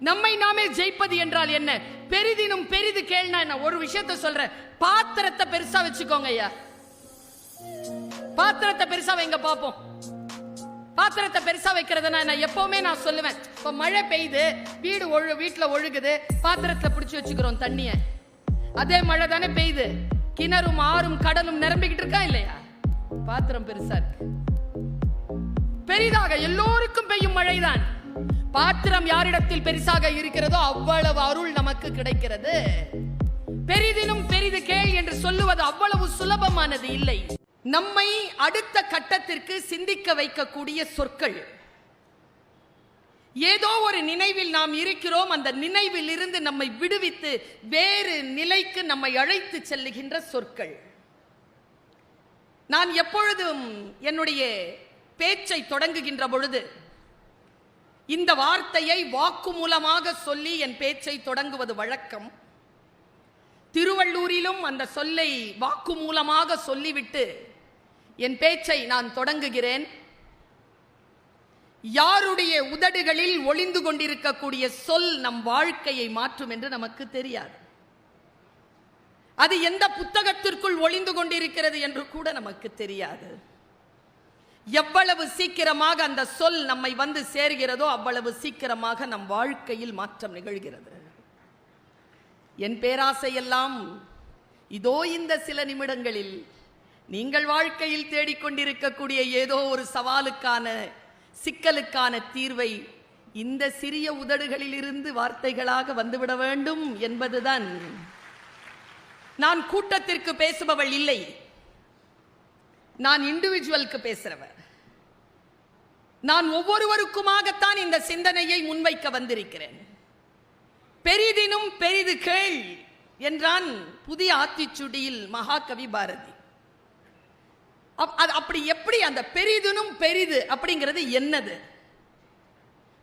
நம்மை நாமே ஜெயிப்பது என்றால் என்ன? பெரிதினும் பெரிது கேள்னா என்ன? ஒரு விஷயத்த சொல்றேன். பாத்திரத்தை பெருசா வச்சுக்கோங்க ஐயா. பாத்திரத்தை பெருசா வைங்க பாப்போம். பாத்திரத்தை பெருசா வைக்கிறதுனா நான் எப்பவுமே நான் சொல்லுவேன் இப்ப மழை பெய்யுது வீடு ஒழு வீட்டுல ஒழுகுது பாத்திரத்தை பிடிச்சி வச்சுக்கிறோம் தண்ணிய. அதே மழை தானே பெய்யுது. கிணறும் ஆறும் கடலும் நிரம்பிக்கிட்டு இருக்கா இல்லையா? பாத்திரம் பெருசா இருக்கு. பெரிதாக எல்லோருக்கும் பெய்யும் மழைதான். பாத்திரம் யாரிடத்தில் பெருசாக இருக்கிறதோ அவ்வளவு அருள் நமக்கு கிடைக்கிறது. பெரிதினும் பெரிது கேள் என்று சொல்லுவது அவ்வளவு சுலபமானது இல்லை. நம்மை அடுத்த கட்டத்திற்கு சிந்திக்க வைக்கக்கூடிய சொற்கள். ஏதோ ஒரு நினைவில் நாம் இருக்கிறோம் அந்த நினைவில் இருந்து நம்மை விடுவித்து வேறு நிலைக்கு நம்மை அழைத்து செல்லுகின்ற சொற்கள். நான் எப்பொழுதும் என்னுடைய பேச்சை தொடங்குகின்ற பொழுது இந்த வார்த்தையை வாக்கு மூலமாக சொல்லி என் பேச்சை தொடங்குவது வழக்கம். திருவள்ளூரிலும் அந்த சொல்லை வாக்கு மூலமாக சொல்லிவிட்டு என் பேச்சை நான் தொடங்குகிறேன். யாருடைய உதடுகளில் ஒளிந்து கொண்டிருக்கக்கூடிய சொல் நம் வாழ்க்கையை மாற்றும் என்று நமக்கு தெரியாது. அது எந்த புத்தகத்திற்குள் ஒளிந்து கொண்டிருக்கிறது என்று கூட நமக்கு தெரியாது. எவ்வளவு சீக்கிரமாக அந்த சொல் நம்மை வந்து சேர்கிறதோ அவ்வளவு சீக்கிரமாக நம் வாழ்க்கையில் மாற்றம் நிகழ்கிறது. என் பேராசையெல்லாம் இதோ இந்த சில நிமிடங்களில் நீங்கள் வாழ்க்கையில் தேடிக்கொண்டிருக்கக்கூடிய ஏதோ ஒரு சவாலுக்கான சிக்கலுக்கான தீர்வை இந்த சிறிய உதடுகளிலிருந்து வார்த்தைகளாக வந்துவிட வேண்டும் என்பதுதான். நான் கூட்டத்திற்கு பேசுபவள் இல்லை. நான் இண்டிவிஜுவலுக்கு பேசுறவர் நான் ஒவ்வொருவருக்குமாகத்தான் இந்த சிந்தனையை முன்வைக்க வந்திருக்கிறேன். பெரிதினும் பெரிது கேள் என்றான் புதிய ஆத்திச்சுடியில் மகாகவி பாரதி. அது அப்படி எப்படி அந்த பெரிதினும் பெரிது அப்படிங்கிறது என்னது?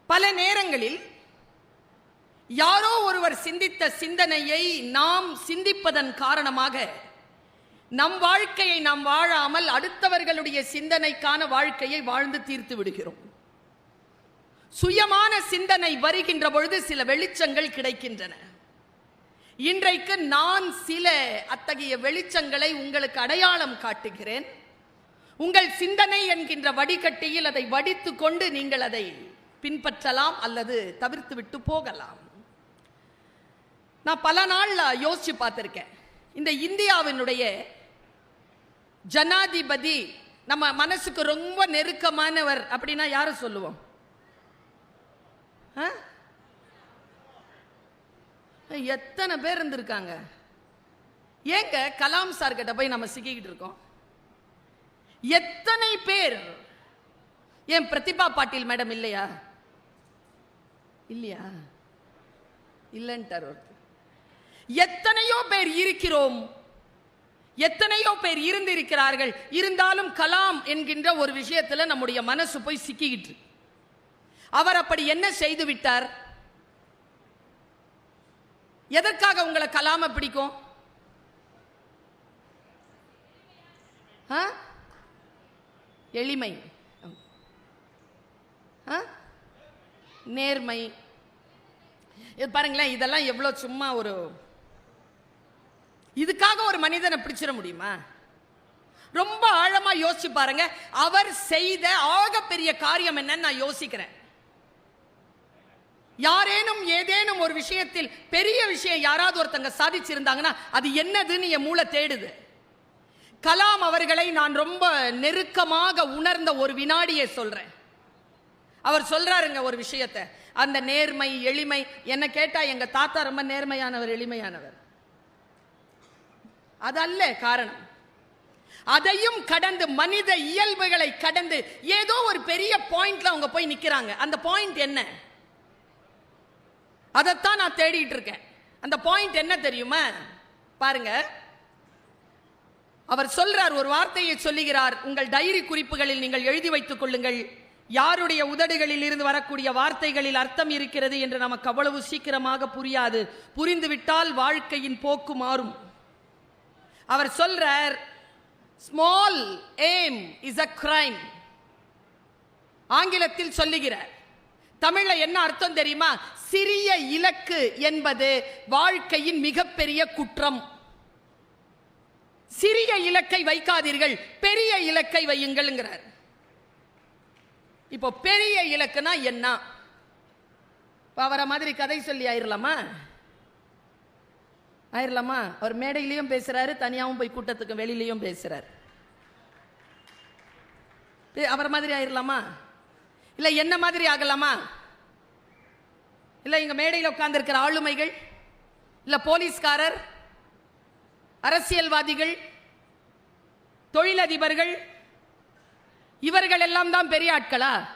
பல நேரங்களில் யாரோ ஒருவர் சிந்தித்த சிந்தனையை நாம் சிந்திப்பதன் காரணமாக நம் வாழ்க்கையை நாம் வாழாமல் அடுத்தவர்களுடைய சிந்தனைக்கான வாழ்க்கையை வாழ்ந்து தீர்த்து விடுகிறோம். சுயமான சிந்தனை வருகின்ற பொழுது சில வெளிச்சங்கள் கிடைக்கின்றன. இன்றைக்கு நான் சில அத்தகைய வெளிச்சங்களை உங்களுக்கு அடையாளம் காட்டுகிறேன். உங்கள் சிந்தனை என்கின்ற வடிகட்டியில் அதை வடித்து கொண்டு நீங்கள் அதை பின்பற்றலாம் அல்லது தவிர்த்து விட்டு போகலாம். நான் பல நாள் யோசிச்சு பார்த்துருக்கேன். இந்த இந்தியாவினுடைய ஜனாதிபதி நம்ம மனசுக்கு ரொம்ப நெருக்கமானவர் அப்படின்னா யாரை சொல்லுவோம்? ஆ? எத்தனை பேர் இருந்திருக்காங்க? ஏங்க கலாம் சார் கிட்ட போய் நம்ம சிக்கிக்கிட்டு இருக்கோம். எத்தனை பேர்? ஏன் பிரதிபா பாட்டீல் மேடம் இல்லையா? இல்லையா? இல்லைன்ட்டார் ஒருத்தர். எத்தனையோ பேர் இருக்கிறோம். எத்தனையோ பேர் இருந்திருக்கிறார்கள். இருந்தாலும் கலாம் என்கின்ற ஒரு விஷயத்துல நம்முடைய மனசு போய் சிக்கிக்கிட்டு அவர் அப்படி என்ன செய்து விட்டார்? எதற்காக உங்களை கலாம பிடிக்கும்? ஆ? எளிமை. ஆ? நேர்மை. இது பாருங்களேன் இதெல்லாம் எவ்வளோ சும்மா ஒரு இதுக்காக ஒரு மனிதனை பிடிச்சிட முடியுமா? ரொம்ப ஆழமா யோசிச்சு பாருங்க. அவர் செய்த ஆகப்பெரிய காரியம் என்னன்னு நான் யோசிக்கிறேன். யாரேனும் ஏதேனும் ஒரு விஷயத்தில் பெரிய விஷயம் யாராவது ஒருத்தங்க சாதிச்சிருந்தாங்கன்னா அது என்னதுன்னு என் மூளை தேடுது. கலாம் அவர்களை நான் ரொம்ப நெருக்கமாக உணர்ந்த ஒரு வினாடியை சொல்றேன். அவர் சொல்றாருங்க ஒரு விஷயத்தை. அந்த நேர்மை எளிமை என்ன கேட்டா எங்க தாத்தா ரொம்ப நேர்மையானவர் எளிமையானவர். அதல்ல காரணம். அதையும் கடந்து மனித இயல்புகளை கடந்து ஏதோ ஒரு பெரிய பாயிண்ட்ல அவங்க போய் நிக்கிறாங்க. அந்த பாயிண்ட் என்ன? அதைத்தான் நான் தேடிட்டு இருக்கேன். அந்த பாயிண்ட் என்ன தெரியுமா? பாருங்க. அவர் சொல்றார் ஒரு வார்த்தையை சொல்லுகிறார். உங்கள் டைரி குறிப்புகளில் நீங்கள் எழுதி வைத்துக் கொள்ளுங்கள். யாருடைய உதடுகளில் இருந்து வரக்கூடிய வார்த்தைகளில் அர்த்தம் இருக்கிறது என்று நமக்கு அவ்வளவு சீக்கிரமாக புரியாது. புரிந்துவிட்டால் வாழ்க்கையின் போக்கு மாறும். அவர் சொல்றார் small aim is a crime ஆங்கிலத்தில் சொல்லுகிறார் தமிழ்ல என்ன அர்த்தம் தெரியுமா? சிறிய இலக்கு என்பது வாழ்க்கையின் மிகப்பெரிய குற்றம். சிறிய இலக்கை வைக்காதீர்கள் பெரிய இலக்கை வையுங்கள்ங்கிறார். இப்போ பெரிய இலக்குனா என்ன? இப்போ அவரை மாதிரி கதை சொல்லி ஆயிரலாமா? ஆயிரலாமா? அவர் மேடையிலையும் பேசுறாரு தனியாவும் போய் கூட்டத்துக்கு வெளியிலையும் பேசுறாரு. அவர் அவரை மாதிரி ஆயிரலாமா? இல்ல என்ன மாதிரி ஆகலாமா? இல்ல இங்க மேடையில் உட்கார்ந்துருக்கிற ஆளுமைகள் இல்ல போலீஸ்காரர் அரசியல்வாதிகள் தொழிலதிபர்கள் இவர்கள் எல்லாம் தான் பெரிய ஆட்களா?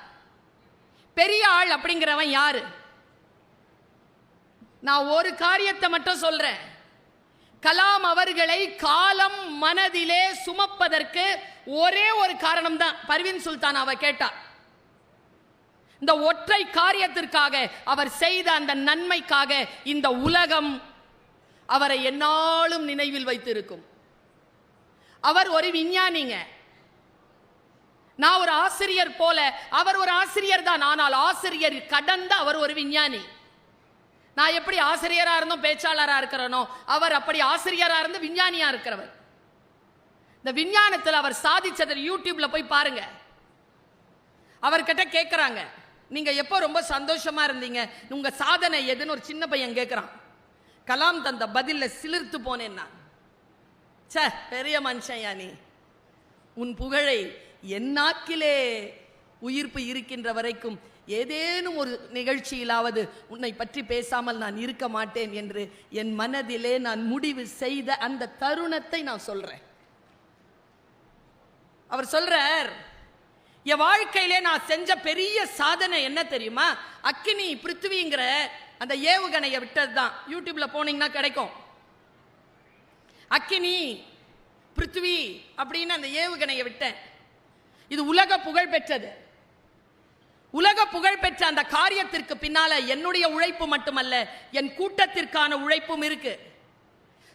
பெரிய ஆள் அப்படிங்கிறவன் யாரு? நான் ஒரு காரியத்தை மட்டும் சொல்றேன். கலாம் அவர்களை காலம் மனதிலே சுமப்பதற்கு ஒரே ஒரு காரணம் தான் பர்வின் சுல்தான் அவ கேட்டார் இந்த ஒற்றை காரியத்திற்காக அவர் செய்த அந்த நன்மைக்காக இந்த உலகம் அவரை என்னாலும் நினைவில் வைத்திருக்கும். அவர் ஒரு விஞ்ஞானிங்க. நான் ஒரு ஆசிரியர் போல அவர் ஒரு ஆசிரியர் தான் ஆனால் ஆசிரியர் கடந்த அவர் ஒரு விஞ்ஞானி. நான் எப்படி ஆசிரியராக இருந்தோம் பேச்சாளராக இருக்கிறனோ அவர் அப்படி ஆசிரியராக இருந்து விஞ்ஞானியாக இருக்கிறவர். இந்த விஞ்ஞானத்தில் அவர் சாதிச்சதை யூடியூப்ல போய் பாருங்க. அவர்கிட்ட கேட்குறாங்க நீங்க எப்போ ரொம்ப சந்தோஷமா இருந்தீங்க? உங்க சாதனை எதுன்னு ஒரு சின்ன பையன் கேட்குறான் கலாம் தந்த பதிலில் சிலிர்த்து போனேன் நான். பெரிய மனுஷன் யா நீ. உன் புகழை என் நாக்கிலே உயிர்ப்பு இருக்கின்ற வரைக்கும் ஏதேனும் ஒரு நிகழ்ச்சியிலாவது உன்னை பற்றி பேசாமல் நான் இருக்க மாட்டேன் என்று என் மனதிலே நான் முடிவு செய்த அந்த தருணத்தை நான் சொல்றேன். அவர் சொல்றார் என் வாழ்க்கையிலே நான் செஞ்ச பெரிய சாதனை என்ன தெரியுமா? அக்கினி பிருத்திவிங்கிற அந்த ஏவுகணையை விட்டது தான் யூடியூப்ல போனீங்கன்னா கிடைக்கும். அக்கினி பிருத்திவி அப்படின்னு அந்த ஏவுகணையை விட்டேன். இது உலக புகழ் பெற்றது. உலக புகழ் பெற்ற அந்த காரியத்திற்கு பின்னால என்னுடைய உழைப்பு மட்டுமல்ல என் கூட்டத்திற்கான உழைப்பும் இருக்கு.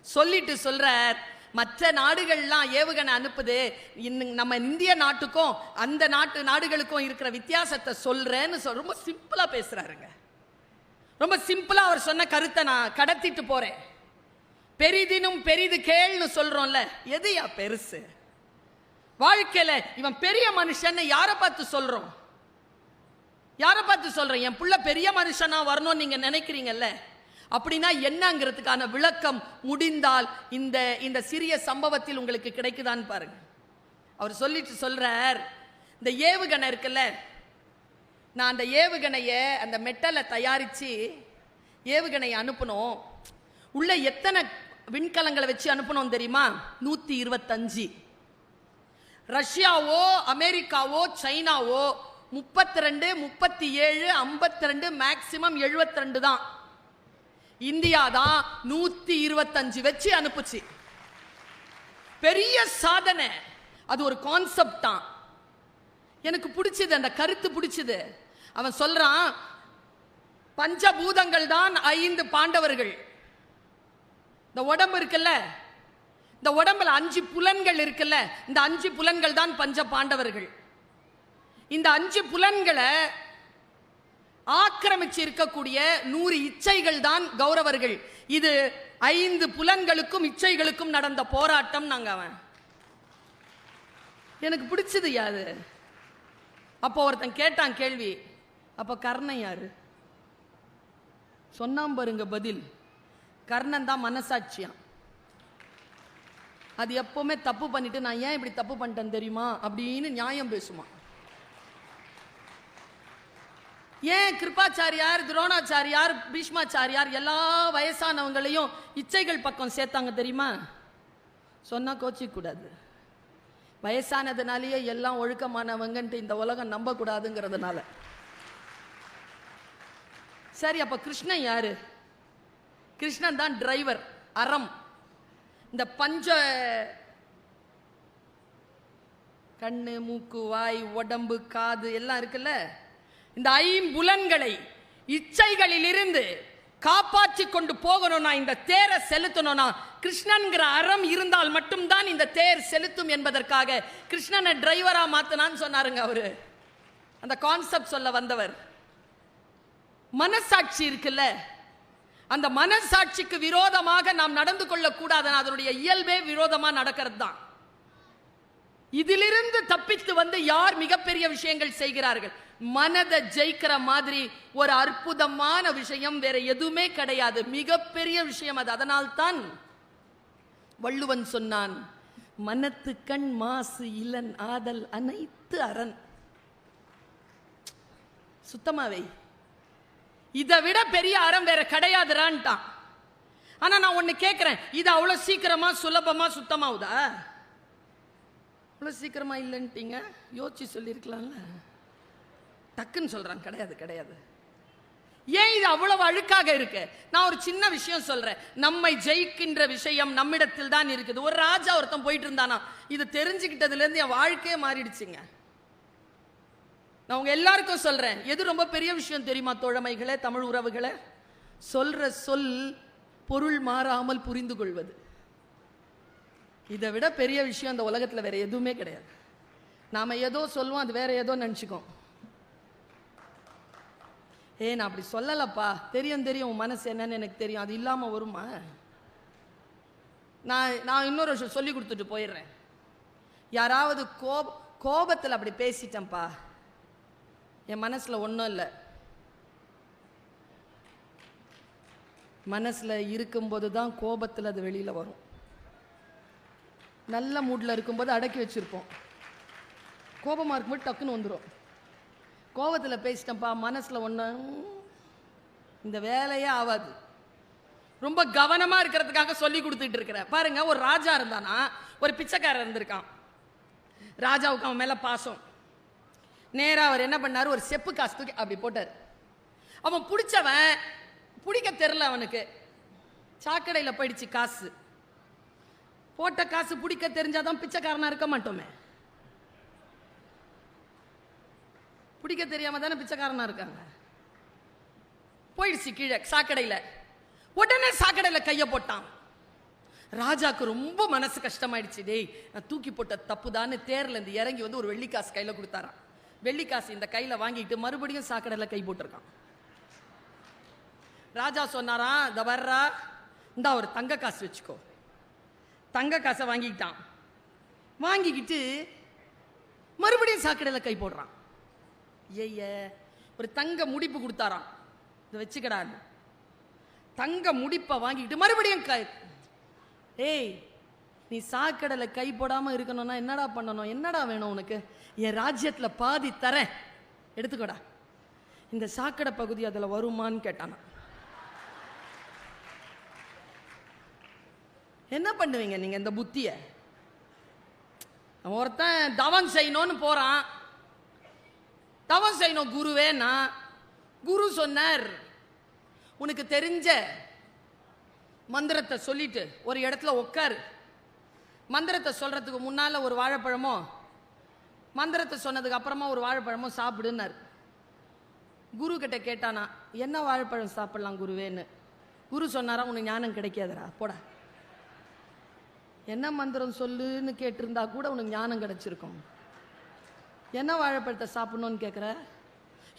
சொல்லிட்டு சொல்றார் மற்ற நாடுகள்லாம் ஏவுகணை அனுப்புது இன்னும் நம்ம இந்திய நாட்டுக்கும் அந்த நாட்டு நாடுகளுக்கும் இருக்கிற வித்தியாசத்தை சொல்றேன்னு சொல் ரொம்ப சிம்பிளா பேசுறாருங்க. ரொம்ப சிம்பிளா அவர் சொன்ன கருத்தை நான் கடத்திட்டு போறேன். பெரிதினும் பெரிது கேள்னு சொல்றோம்ல எதுயா பெருசு? வாழ்க்கையில இவன் பெரிய மனுஷன்னு யாரை பார்த்து சொல்றோம்? யாரை பார்த்து சொல்கிறேன் என் பிள்ளை பெரிய மனுஷனா வரணும்னு நீங்கள் நினைக்கிறீங்கல்ல? அப்படின்னா என்னங்கிறதுக்கான விளக்கம் முடிந்தால் இந்த இந்த சிறிய சம்பவத்தில் உங்களுக்கு கிடைக்குதான்னு பாருங்க. அவர் சொல்லிட்டு சொல்கிறார் இந்த ஏவுகணை இருக்குல்ல? நான் அந்த ஏவுகணையை அந்த மெட்டலை தயாரித்து ஏவுகணையை அனுப்பணும். உள்ளே எத்தனை விண்கலங்களை வச்சு அனுப்பணும் தெரியுமா? நூற்றி இருபத்தஞ்சு. ரஷ்யாவோ அமெரிக்காவோ சைனாவோ முப்பத்தி ரெண்டு முப்பத்தி ஏழு ஐம்பத்தி ரெண்டு மேக்சிமம் எழுபத்தி ரெண்டு தான். இந்தியா தான் நூத்தி இருபத்தஞ்சு வச்சு அனுப்புச்சு. பெரிய சாதனை. அது ஒரு கான்செப்ட் தான். எனக்கு பிடிச்சது அந்த கருத்து பிடிச்சது. அவன் சொல்றான் பஞ்சபூதங்கள் தான் ஐந்து பாண்டவர்கள். இந்த உடம்பு இருக்குல்ல? இந்த உடம்புல அஞ்சு புலன்கள் இருக்குல்ல? இந்த அஞ்சு புலன்கள் தான் பஞ்ச பாண்டவர்கள். இந்த அஞ்சு புலன்களை ஆக்கிரமிச்சு இருக்கக்கூடிய நூறு இச்சைகள் தான் கௌரவர்கள். இது ஐந்து புலன்களுக்கும் இச்சைகளுக்கும் நடந்த போராட்டம் நாங்க அவன். எனக்கு பிடிச்சது யாது? அப்போ ஒருத்தன் கேட்டான் கேள்வி அப்ப கர்ணன் யாரு? சொன்னாம் பாருங்க பதில் கர்ணன் தான் மனசாட்சியான் அது எப்பவுமே தப்பு பண்ணிட்டு நான் ஏன் இப்படி தப்பு பண்ணிட்டேன் தெரியுமா? அப்படின்னு நியாயம் பேசுமா? ஏன் கிருபாச்சாரியார் துரோணாச்சாரியார் பீஷ்மாச்சாரியார் எல்லா வயசானவங்களையும் இச்சைகள் பக்கம் சேர்த்தாங்க தெரியுமா? சொன்னால் கோச்சிக்கூடாது வயசானதுனாலேயே எல்லாம் ஒழுக்கமானவங்கன்ட்டு இந்த உலகம் நம்பக்கூடாதுங்கிறதுனால. சரி அப்போ கிருஷ்ணன் யாரு? கிருஷ்ணன் தான் டிரைவர் அறம். இந்த பஞ்ச கண்ணு மூக்கு வாய் உடம்பு காது எல்லாம் இருக்குல்ல? இந்த ஐம்புலன்களை இச்சைகளிலிருந்து காப்பாற்றி கொண்டு போகணும்னா இந்த தேரை செலுத்தணும்னா கிருஷ்ணன்கிற அறம் இருந்தால் மட்டும்தான் இந்த தேர் செலுத்தும் என்பதற்காக கிருஷ்ணனை டிரைவரா மாத்தினான்னு சொன்னாருங்க அவரு. அந்த கான்செப்ட் சொல்ல வந்தவர். மனசாட்சி இருக்குல்ல? அந்த மனசாட்சிக்கு விரோதமாக நாம் நடந்து கொள்ளக்கூடாது அதனுடைய இயல்பே விரோதமா நடக்கிறது தான் இதிலிருந்து தப்பித்து வந்து யார் மிகப்பெரிய விஷயங்கள் செய்கிறார்கள்? மனதை ஜெயிக்கிற மாதிரி ஒரு அற்புதமான விஷயம் வேற எதுவுமே கிடையாது. மிகப்பெரிய விஷயம் அது. அதனால்தான் வள்ளுவன் சொன்னான் மனத்து கண் மாசு இளன் ஆதல் அனைத்து அரண். சுத்தமாவே இதை விட பெரிய அறம் வேற கிடையாதுறான்ட்டான் ஆனா நான் ஒண்ணு கேட்கிறேன் இது அவ்வளவு சீக்கிரமா சுலபமா சுத்தமாவுதா அவ்வளவு சீக்கிரமா இல்லைன்ட்டீங்க. யோசிச்சு சொல்லியிருக்கலாம்ல. டக்குன்னு சொல்கிறாங்க கிடையாது கிடையாது. ஏன் இது அவ்வளவு அழுக்காக இருக்கு? நான் ஒரு சின்ன விஷயம் சொல்றேன். நம்மை ஜெயிக்கின்ற விஷயம் நம்மிடத்தில் தான் இருக்குது. ஒரு ராஜா ஒருத்தன் போயிட்டு இருந்தானா? இது தெரிஞ்சுக்கிட்டதுல இருந்து என் வாழ்க்கையே மாறிடுச்சுங்க. நான் உங்க எல்லாருக்கும் சொல்றேன். எது ரொம்ப பெரிய விஷயம் தெரியுமா தோழமைகளே தமிழ் உறவுகளே? சொல்ற சொல் பொருள் மாறாமல் புரிந்து கொள்வது இதை விட பெரிய விஷயம் இந்த உலகத்துல வேற எதுவுமே கிடையாது. நாம ஏதோ சொல்லுவோம் அது வேற ஏதோ நினச்சிக்கோம். ஏ நான் அப்படி சொல்லலப்பா. தெரியும் தெரியும். உன் மனசு என்னன்னு எனக்கு தெரியும். அது இல்லாமல் வருமா? நான் நான் இன்னொரு விஷயம் சொல்லி கொடுத்துட்டு போயிடுறேன். யாராவது கோப கோபத்தில் அப்படி பேசிட்டேன்ப்பா. என் மனசில் ஒன்றும் இல்லை. மனசில் இருக்கும்போது தான் கோபத்தில் அது வெளியில் வரும். நல்ல மூடில் இருக்கும்போது அடக்கி வச்சுருப்போம். கோபமாக இருக்கும்போது டக்குன்னு வந்துடும் கோவத்தில் பேசிட்டேன்ப்பா மனசில் ஒன்று இந்த வேலையே ஆகாது ரொம்ப கவனமாக இருக்கிறதுக்காக சொல்லி கொடுத்துட்டு இருக்கிறேன் பாருங்க ஒரு ராஜா இருந்தானா ஒரு பிச்சைக்காரர் இருந்திருக்கான். ராஜாவுக்கு அவன் மேலே பாசம். நேராக அவர் என்ன பண்ணாரு? ஒரு செப்பு காசு தூக்கி அப்படி போட்டார். அவன் பிடிச்சவன் பிடிக்க தெரில அவனுக்கு. சாக்கடையில் போயிடுச்சு காசு. போட்ட காசு பிடிக்க தெரிஞ்சாதான் பிச்சைக்காரனாக இருக்க மாட்டோமே. பிடிக்க தெரியாம தானே பிச்சைக்காரனாக இருக்காங்க. போயிடுச்சு கீழே சாக்கடையில. உடனே சாக்கடையில கையை போட்டான். ராஜாக்கு ரொம்ப மனசு கஷ்டமாயிடுச்சு. டேய் நான் தூக்கி போட்ட தப்புதான்னு தேர்ல இருந்து இறங்கி வந்து ஒரு வெள்ளிக்காசு கையில் கொடுத்தாரான் வெள்ளிக்காசு இந்த கையில் வாங்கிட்டு மறுபடியும் சாக்கடையில கை போட்டிருக்கான். ராஜா சொன்னாராம் இந்த வர்றா இந்தா ஒரு தங்க காசு வச்சுக்கோ. தங்க காசை வாங்கிக்கிட்டான். வாங்கிக்கிட்டு மறுபடியும் சாக்கடையில கை போடுறான். ஐய ஒரு தங்க முடிப்பு கொடுத்தாராம். இதை வச்சுக்கடான்னு தங்க முடிப்பை வாங்கிட்டு மறுபடியும் கை ஏய் நீ சாக்கடலை கை போடாம இருக்கணும்னா என்னடா பண்ணணும்? என்னடா வேணும் உனக்கு? என் ராஜ்யத்தில் பாதி தரேன். எடுத்துக்கோடா. இந்த சாக்கடை பகுதி அதுல வருமான்னு கேட்டானா என்ன பண்ணுவீங்க நீங்க இந்த புத்திய? ஒருத்தன் தவம் செய்யணும்னு போறான். தவம் செய்யணும் குருவேனா குரு சொன்னார் உனக்கு தெரிஞ்ச மந்திரத்தை சொல்லிட்டு ஒரு இடத்துல உட்காரு மந்திரத்தை சொல்கிறதுக்கு முன்னால் ஒரு வாழைப்பழமோ மந்திரத்தை சொன்னதுக்கு அப்புறமா ஒரு வாழைப்பழமோ சாப்பிடுன்னார். குரு கிட்ட கேட்டானா என்ன வாழைப்பழம் சாப்பிடலாம் குருவேன்னு? குரு சொன்னாரா உனக்கு ஞானம் கிடைக்காதரா போடா. என்ன மந்திரம் சொல்லுன்னு கேட்டிருந்தா கூட உனக்கு ஞானம் கிடைச்சிருக்கும். என்ன வாழைப்பழத்தை சாப்பிடணும்னு கேட்குற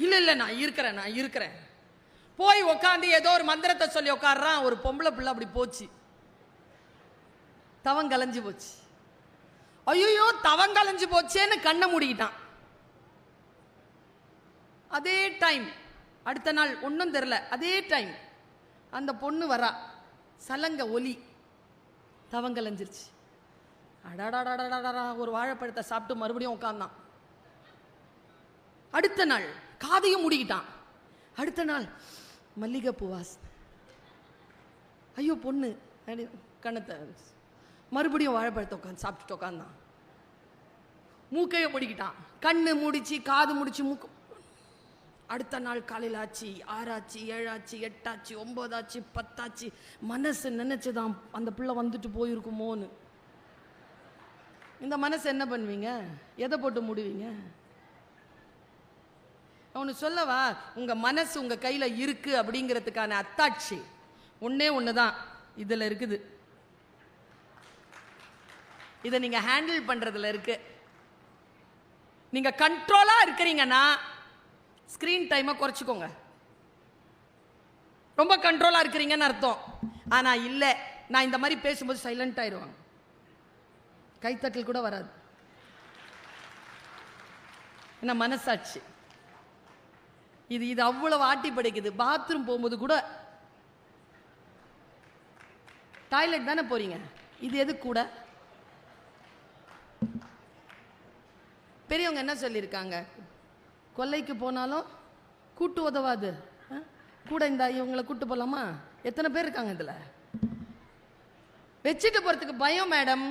இல்லை இல்லை நான் இருக்கிறேன் நான் இருக்கிறேன். போய் உக்காந்து ஏதோ ஒரு மந்திரத்தை சொல்லி உட்காடுறான் ஒரு பொம்பளை பிள்ளை அப்படி போச்சு. தவம் கலைஞ்சு போச்சு. ஐயோ தவம் கலைஞ்சு போச்சேன்னு கண்ணை மூடிக்கிட்டான். அதே டைம் அடுத்த நாள் ஒன்றும் தெரில அதே டைம் அந்த பொண்ணு வரா. சலங்க ஒலி. தவங்கலைஞ்சிருச்சு அடாடாடாடாடா ஒரு வாழைப்பழத்தை சாப்பிட்டு மறுபடியும் உட்காந்தான் அடுத்த நாள் காதையும் முடிக்கிட்டான். அடுத்த நாள் மல்லிகைப்பூ வாசனை. ஐயோ பொண்ணு. கணத்தை மறுபடியும் வாழைப்பழத்தை உட்காந்து சாப்பிட்டுட்டு உட்காந்தான் மூக்கையை முடிக்கிட்டான் கண்ணு முடிச்சு காது முடிச்சு மூக்கு. அடுத்த நாள் காலையில் ஆச்சு ஆறாச்சு ஏழாச்சு எட்டாச்சு ஒன்பதாச்சு பத்தாச்சு. மனசு நினைச்சுதான் அந்த பிள்ளை வந்துட்டு போயிருக்குமோன்னு. இந்த மனசு என்ன பண்ணுவீங்க? எதை போட்டு முடிவீங்க? ஒன்று சொல்லவா? உங்கள் மனசு உங்கள் கையில் இருக்கு அப்படிங்கிறதுக்கான அத்தாட்சி. ஒன்றே ஒன்று தான் இதில் இருக்குது. இதை நீங்கள் ஹேண்டில் பண்ணுறதுல இருக்கு. நீங்கள் கண்ட்ரோலாக இருக்கிறீங்கன்னா ஸ்க்ரீன் டைமை குறைச்சிக்கோங்க. ரொம்ப கண்ட்ரோலாக இருக்கிறீங்கன்னு அர்த்தம். ஆனால் இல்லை. நான் இந்த மாதிரி பேசும்போது சைலண்ட் ஆயிடுவாங்க கைத்தட்டல் கூட வராது. என்ன மனசாட்சி. இது இது அவ்வளவு ஆட்டி படைக்குது. பாத்ரூம் போகும்போது கூட டாய்லெட் தானே போறீங்க? இது எது கூட? பெரியவங்க என்ன சொல்லியிருக்காங்க? கொல்லைக்கு போனாலும் கூட்டு உதவாது. ஆ? கூட இந்த இவங்களை கூட்டு போகலாமா எத்தனை பேர் இருக்காங்க இதில்? வச்சுட்டு போகிறதுக்கு பயம் மேடம்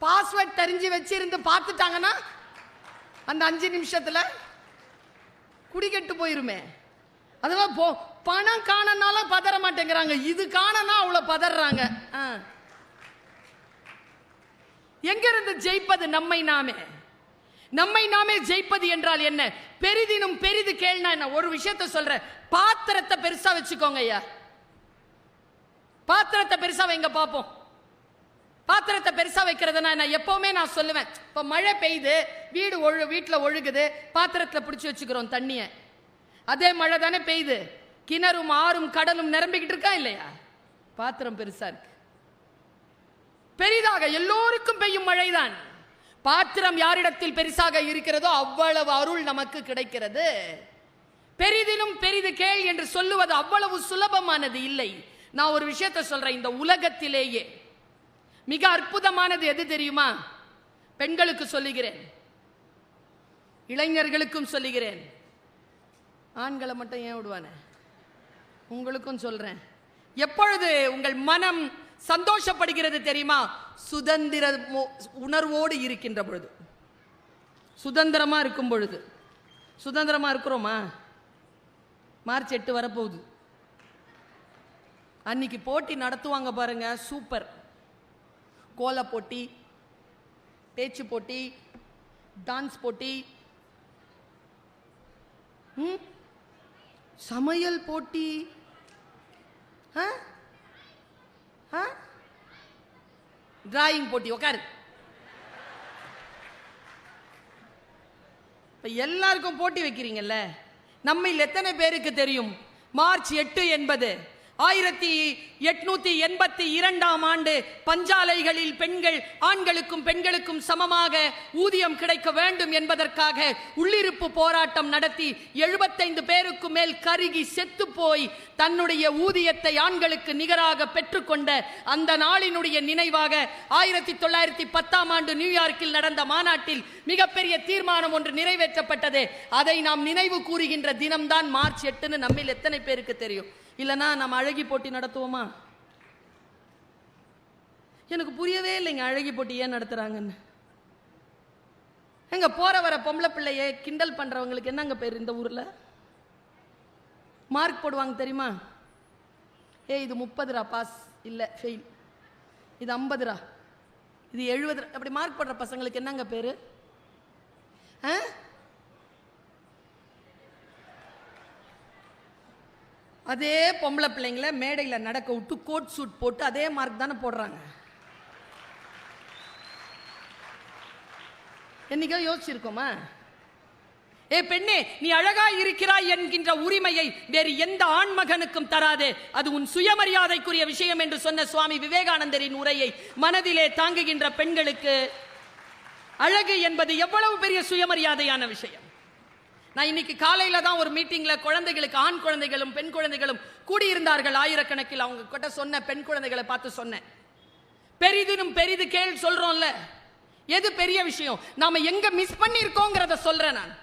பாஸ்வேர்ட் தெரிஞ்சு வச்சிருந்து பார்த்துட்டாங்கன்னா அந்த அஞ்சு நிமிஷத்தில் குடிக்கெட்டு போயிருமே. அதுவா போ பணம் காணனாலும் பதற மாட்டேங்கிறாங்க. இது காணனா அவ்வளோ பதறாங்க. ஆ. எங்கிருந்து ஜெயிப்பது நம்மை நாமே? நம்மை நாமே ஜெயிப்பது என்றால் என்ன? பெரிதினும் பெரிது கேள்னா என்ன? ஒரு விஷயத்த சொல்றேன். பாத்திரத்தை பெருசா வச்சுக்கோங்க ஐயா. பாத்திரத்தை பெருசா வைங்க பார்ப்போம் பாத்திரத்தை பெருசாக வைக்கிறதுனா நான் எப்போவுமே நான் சொல்லுவேன் இப்போ மழை பெய்யுது வீடு ஒழு வீட்டில் ஒழுகுது பாத்திரத்தில் பிடிச்சி வச்சுக்கிறோம் தண்ணியை. அதே மழை தானே பெய்யுது. கிணறும் ஆறும் கடலும் நிரம்பிக்கிட்டு இருக்கா இல்லையா? பாத்திரம் பெருசாக இருக்கு. பெரிதாக எல்லோருக்கும் பெய்யும் மழைதான். பாத்திரம் யாரிடத்தில் பெருசாக இருக்கிறதோ அவ்வளவு அருள் நமக்கு கிடைக்கிறது. பெரிதிலும் பெரிது கேள் என்று சொல்லுவது அவ்வளவு சுலபமானது இல்லை. நான் ஒரு விஷயத்தை சொல்றேன் இந்த உலகத்திலேயே. மிக அற்புதமானது எது தெரியுமா? பெண்களுக்கு சொல்லுகிறேன். இளைஞர்களுக்கும் சொல்லுகிறேன். ஆண்களை மட்டும் ஏன் விடுவானே? உங்களுக்கும் சொல்றேன். எப்பொழுது உங்கள் மனம் சந்தோஷப்படுகிறது தெரியுமா? சுதந்திர உணர்வோடு இருக்கின்ற பொழுது. சுதந்திரமா இருக்கும் பொழுது. சுதந்திரமா இருக்கிறோமா? மார்ச் எட்டு வரப்போகுது. அன்னைக்கு போட்டி நடத்துவாங்க பாருங்க சூப்பர். கோல போட்டி பேச்சு போட்டி டான்ஸ் போட்டி. சமையல் போட்டி. ஆ? ஆ? டிராயிங் போட்டி உட்காரு இப்ப எல்லாருக்கும் போட்டி வைக்கிறீங்கல்ல? நம்மில் எத்தனை பேருக்கு தெரியும்? மார்ச் எட்டு என்பது. ஆயிரத்தி எட்நூத்தி எண்பத்தி இரண்டாம் ஆண்டு பஞ்சாலைகளில் பெண்கள் ஆண்களுக்கும் பெண்களுக்கும் சமமாக ஊதியம் கிடைக்க வேண்டும் என்பதற்காக உள்ளிருப்பு போராட்டம் நடத்தி எழுபத்தைந்து பேருக்கு மேல் கருகி செத்து போய் தன்னுடைய ஊதியத்தை ஆண்களுக்கு நிகராக பெற்றுக்கொண்ட அந்த நாளினுடைய நினைவாக ஆயிரத்தி தொள்ளாயிரத்தி பத்தாம் ஆண்டு நியூயார்க்கில் நடந்த மாநாட்டில் மிகப்பெரிய தீர்மானம் ஒன்று நிறைவேற்றப்பட்டது. அதை நாம் நினைவு கூறுகின்ற தினம்தான் மார்ச் எட்டுன்னு நம்மில் எத்தனை பேருக்கு தெரியும்? இல்லைன்னா நம்ம அழகி போட்டி நடத்துவோமா? எனக்கு புரியவே இல்லைங்க அழகி போட்டி ஏன் நடத்துகிறாங்கன்னு எங்க போற வர பொம்பளை பிள்ளைய கிண்டல் பண்ணுறவங்களுக்கு என்னங்க பேர் இந்த ஊரில்? மார்க் போடுவாங்க தெரியுமா? ஏய் இது முப்பதுரா? பாஸ் இல்லை ஃபெயில் இது ஐம்பதுரா? இது எழுபது அப்படி மார்க் போடுற பசங்களுக்கு என்னங்க பேர்? ஆ? அதே பொம்பளை பிள்ளைங்கள மேடையில் நடக்க விட்டு கோட் சூட் போட்டு அதே மார்க் தானே போடுறாங்க. என்னைக்கோ யோசிச்சிருக்கோமா? ஏ பெண்ணே நீ அழகா இருக்கிறாய் என்கின்ற உரிமையை வேறு எந்த ஆண்மகனுக்கும் தராதே. அது உன் சுயமரியாதைக்குரிய விஷயம் என்று சொன்ன சுவாமி விவேகானந்தரின் உரையை மனதிலே தாங்குகின்ற பெண்களுக்கு அழகு என்பது எவ்வளவு பெரிய சுயமரியாதையான விஷயம். நான் இன்னைக்கு காலையில தான் ஒரு மீட்டிங்ல குழந்தைகளுக்கு ஆண் குழந்தைகளும் பெண் குழந்தைகளும் கூடியிருந்தார்கள். ஆயிரக்கணக்கில் அவங்க கிட்ட சொன்ன பெண் குழந்தைகளை பார்த்து சொன்னேன். பெரிதுனும் பெரிது கேள் சொல்றோம்ல. எது பெரிய விஷயம்? நாம எங்க மிஸ் பண்ணிருக்கோங்கிறத சொல்றேன் நான்.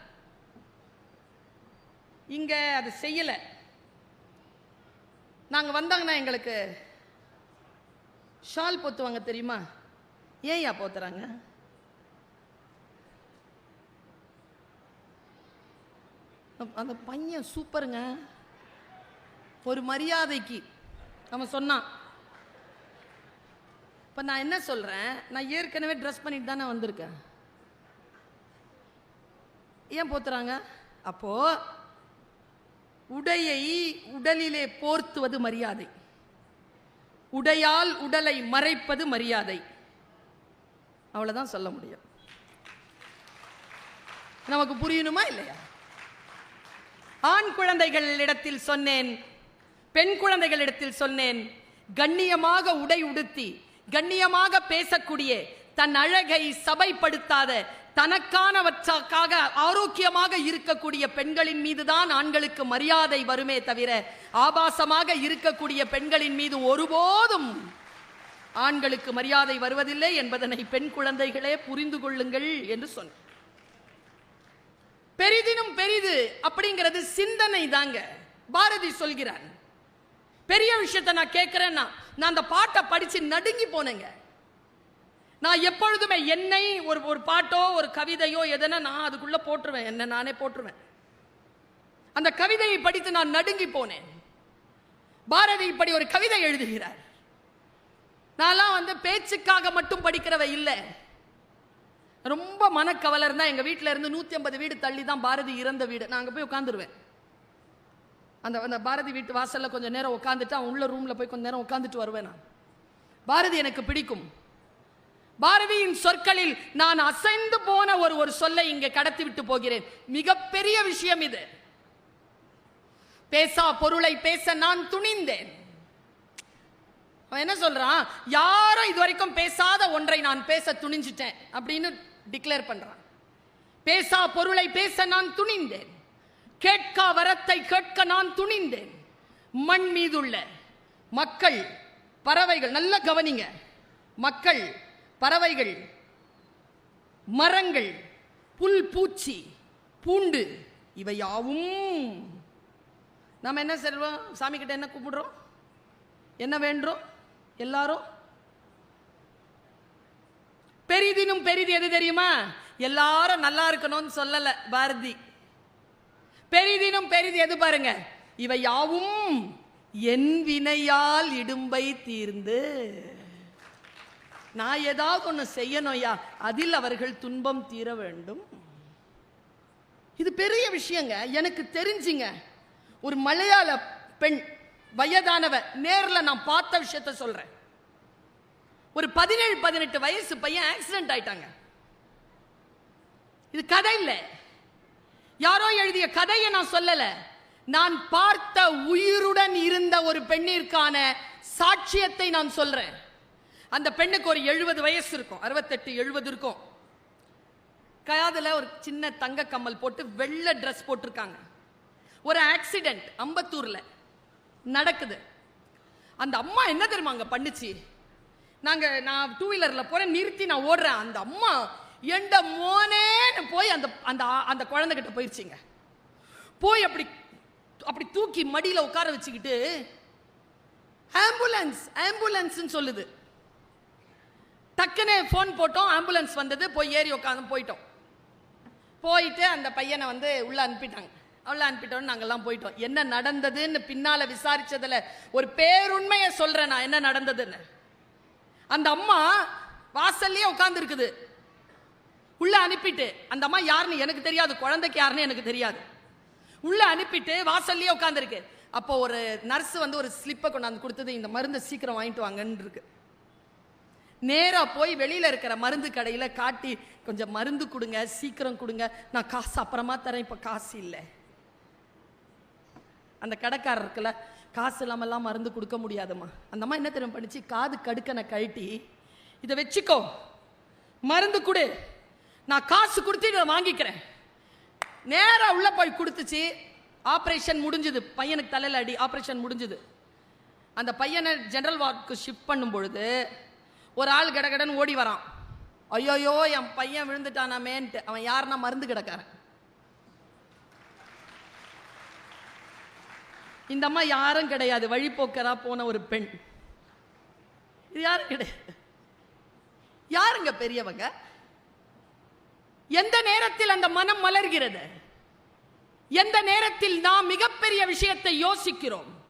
இங்க அதை செய்யல. நாங்க வந்தாங்கன்னா எங்களுக்கு ஷால் போத்துவாங்க தெரியுமா? ஏன்யா போத்துறாங்க? அந்த- பையன் சூப்பருங்க. ஒரு மரியாதைக்கு அவன் சொன்னான் இப்போ நான் என்ன சொல்றேன்? நான் ஏற்கனவே ட்ரெஸ் பண்ணிட்டு தானே வந்திருக்கேன். ஏன் போத்துறாங்க? அப்போ உடையை உடலிலே போர்த்துவது மரியாதை. உடையால் உடலை மறைப்பது மரியாதை. அவ்வளோதான் சொல்ல முடியும். நமக்கு புரியணுமா இல்லையா? ஆண் குழந்தைகள் இடத்தில் சொன்னேன் பெண் குழந்தைகளிடத்தில் சொன்னேன் கண்ணியமாக உடை உடுத்தி கண்ணியமாக பேசக்கூடிய தன் அழகை சபைப்படுத்தாத தனக்கானவற்றாக்காக ஆரோக்கியமாக இருக்கக்கூடிய பெண்களின் மீதுதான் ஆண்களுக்கு மரியாதை வருமே தவிர ஆபாசமாக இருக்கக்கூடிய பெண்களின் மீது ஒருபோதும் ஆண்களுக்கு மரியாதை வருவதில்லை என்பதனை பெண் குழந்தைகளே புரிந்து கொள்ளுங்கள் என்று சொன்னார் பெரிதினும் பெரிது அப்படிங்கிறது சிந்தனை தாங்க பாரதி சொல்கிறான் பெரிய விஷயத்தை நான் கேட்கிறேன்னா நான் அந்த பாட்டை படித்து நடுங்கி போனேங்க. நான் எப்பொழுதுமே என்னை ஒரு ஒரு பாட்டோ ஒரு கவிதையோ எதனா நான் அதுக்குள்ளே போட்டுருவேன். என்ன நானே போட்டுருவேன். அந்த கவிதையை படித்து நான் நடுங்கி போனேன். பாரதி இப்படி ஒரு கவிதை எழுதுகிறார். நான்லாம் வந்து பேச்சுக்காக மட்டும் படிக்கிறவ இல்லை. ரொம்ப மனக்கவலை இருந்தால் எங்கள் வீட்டில் இருந்து நூற்றி ஐம்பது வீடு தள்ளி தான் பாரதி இறந்த வீடு. நான் அங்கே போய் உட்காந்துருவேன் அந்த அந்த பாரதி வீட்டு வாசலில் கொஞ்சம் நேரம் உட்காந்துட்டு அவன் உள்ள ரூமில் போய் கொஞ்ச நேரம் உட்காந்துட்டு வருவேன் நான். பாரதி எனக்கு பிடிக்கும். பாரதியின் சொற்களில் நான் அசைந்து போன ஒரு ஒரு சொல்லை இங்கே கடத்தி விட்டு போகிறேன். மிகப்பெரிய விஷயம் இது. பேசா பொருளை பேச நான் துணிந்தேன். அவன் என்ன சொல்றான்? யாரும் இதுவரைக்கும் பேசாத ஒன்றை நான் பேச துணிஞ்சிட்டேன். அப்படின்னு டிக்ளேர் பண்றான். பேசா பொருளை பேச நான் துணிந்தேன். கேட்கா வரத்தை கேட்க நான் துணிந்தேன். மண் மீதுள்ள மக்கள் பறவைகள் நல்ல கவனிங்க. மக்கள் பறவைகள் மரங்கள் புல் பூச்சி பூண்டு இவை யாவும். நாம் என்ன செல்வோம் சாமி கிட்ட என்ன கூப்பிடுறோம்? என்ன வேண்டுறோம்? எல்லாரும் பெரிதினும் பெரிது எது தெரியுமா? எல்லாரும் நல்லா இருக்கணும்னு சொல்லல பாரதி. பெரிதினும் பெரிது எது பாருங்க? இவை யாவும் என் வினையால் இடும்பை தீர்ந்து. நான் ஏதாவது ஒன்று செய்யணும்யா அதில் அவர்கள் துன்பம் தீர வேண்டும். இது பெரிய விஷயங்க. எனக்கு தெரிஞ்சுங்க. ஒரு மலையாள பெண் வயதானவ நேரில் நான் பார்த்த விஷயத்த சொல்றேன். ஒரு பதினேழு பதினெட்டு வயசு பையன் ஆக்சிடென்ட் ஆயிட்டாங்க. இது கதை இல்லை. யாரோ எழுதிய கதையை நான் சொல்லல. நான் பார்த்த உயிருடன் இருந்த ஒரு பெண்ணிற்கான சாட்சியத்தை நான் சொல்றேன். அந்த பெண்ணுக்கு ஒரு எழுபது வயசு இருக்கும். அறுபத்தெட்டு எழுபது இருக்கும். காதில் ஒரு சின்ன தங்க கம்மல் போட்டு வெள்ளை ட்ரெஸ் போட்டிருக்காங்க. ஒரு ஆக்சிடென்ட் அம்பத்தூர்ல நடக்குது. அந்த அம்மா என்ன தெரியுமா அங்க பண்ணுச்சு? நாங்கள் நான் டூ வீலரில் போகிறேன் நிறுத்தி நான் ஓடுறேன். அந்த அம்மா எண்ட மோனேன்னு போய் அந்த அந்த அந்த குழந்தைகிட்ட போயிடுச்சிங்க போய் அப்படி அப்படி தூக்கி மடியில் உட்கார வச்சுக்கிட்டு ஆம்புலன்ஸ் ஆம்புலன்ஸ்ன்னு சொல்லுது. டக்குன்னு ஃபோன் போட்டோம் ஆம்புலன்ஸ் வந்தது போய் ஏறி உட்காந்து போயிட்டோம். போயிட்டு அந்த பையனை வந்து உள்ளே அனுப்பிட்டாங்க. அவ்வளோ அனுப்பிட்டோம் நாங்கள்லாம் போயிட்டோம். என்ன நடந்ததுன்னு பின்னால் விசாரித்ததில் ஒரு பேருண்மையை சொல்கிறேன் நான் என்ன நடந்ததுன்னு. அந்த அம்மா வாசல்லையே உட்கார்ந்து இருக்குது உள்ள அனுப்பிட்டு அந்த அம்மா யாருன்னு எனக்கு தெரியாது குழந்தைக்கு யாருன்னு எனக்கு தெரியாது. உள்ள அனுப்பிட்டு வாசல்லையே உட்காந்துருக்கு அப்போ ஒரு நர்ஸ் வந்து ஒரு ஸ்லிப்பை கொண்டாந்து கொடுத்தது இந்த மருந்தை சீக்கிரம் வாங்கிட்டு வாங்கன்னு இருக்கு நேராக போய் வெளியில் இருக்கிற மருந்து கடையில் காட்டி கொஞ்சம் மருந்து கொடுங்க சீக்கிரம் கொடுங்க நான் காசு அப்புறமா தரேன் இப்போ காசு இல்லை. அந்த கடைக்காரர் இருக்குல்ல காசு இல்லாமல்லாம் மருந்து கொடுக்க முடியாதும்மா. அந்த அம்மா என்ன தெரியும் பண்ணிச்சு? காது கடுக்கனை கழட்டி இதை வச்சுக்கோ. மருந்து கொடு. நான் காசு கொடுத்து இதை வாங்கிக்கிறேன். நேராக உள்ள போய் கொடுத்துச்சு. ஆப்ரேஷன் முடிஞ்சுது. பையனுக்கு தலையில் அடி. ஆப்ரேஷன் முடிஞ்சது. அந்த பையனை ஜென்ரல் வார்டுக்கு ஷிஃப்ட் பண்ணும் பொழுது ஒரு ஆள் கடகடன்னு ஓடி வரான். ஐயோயோ என் பையன் விழுந்துட்டானாமேன்ட்டு. அவன் யாருன்னா மருந்து கிடக்காரன். இந்த அம்மா யாரும் கிடையாது. வழிபோக்கரா போன ஒரு பெண். இது யாரும் கிடையாது. யாருங்க பெரியவங்க? எந்த நேரத்தில் அந்த மனம் மலர்கிறது? எந்த நேரத்தில் நாம் மிகப்பெரிய விஷயத்தை யோசிக்கிறோம்?